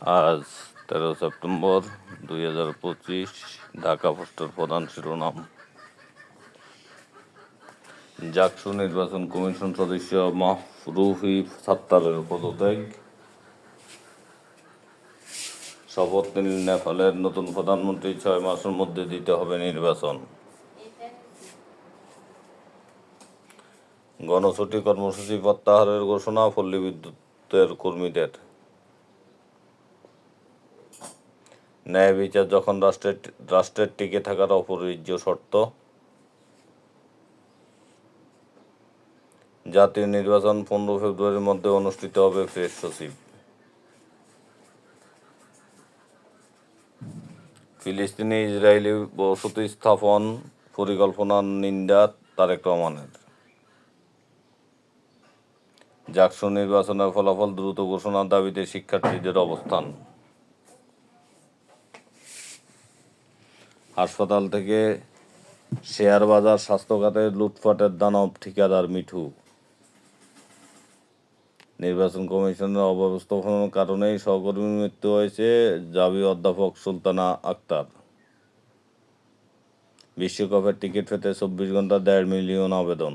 আজ তেরো সেপ্টেম্বর দুই হাজার পঁচিশ, ঢাকা পোস্টের প্রধান শিরোনাম। জাকসু নির্বাচন কমিশন সদস্য মাহরুফি সাত্তারের পদত্যাগ। শপথ নিলেন নেপালের নতুন প্রধানমন্ত্রী, ছয় মাসের মধ্যে দিতে হবে নির্বাচন। গণছুটি কর্মসূচি প্রত্যাহারের ঘোষণা পল্লী বিদ্যুতের কর্মীদের। ন্যায় বিচার যখন রাষ্ট্রের রাষ্ট্রের টিকে থাকার অপরিহার্য শর্ত। জাতীয় নির্বাচন পনেরো ফেব্রুয়ারির মধ্যে অনুষ্ঠিত হবে প্রেস সচিব। ফিলিস্তিনি ইসরায়েলি বসতি স্থাপন পরিকল্পনার নিন্দা তারেক রহমানের। জাকসু নির্বাচনের ফলাফল দ্রুত ঘোষণার দাবিতে শিক্ষার্থীদের অবস্থান। হাসপাতাল থেকে শেয়ার বাজার স্বাস্থ্য খাতে লুটপাটের দানব, ঠিকাদার মিঠু। নির্বাচন কমিশনের অব্যবস্থাপনার কারণেই সহকর্মীর মৃত্যু হয়েছে জাবি অধ্যাপক সুলতানা আক্তার। বিশ্বকাপের টিকিট পেতে চব্বিশ ঘণ্টা দেড় মিলিয়ন আবেদন।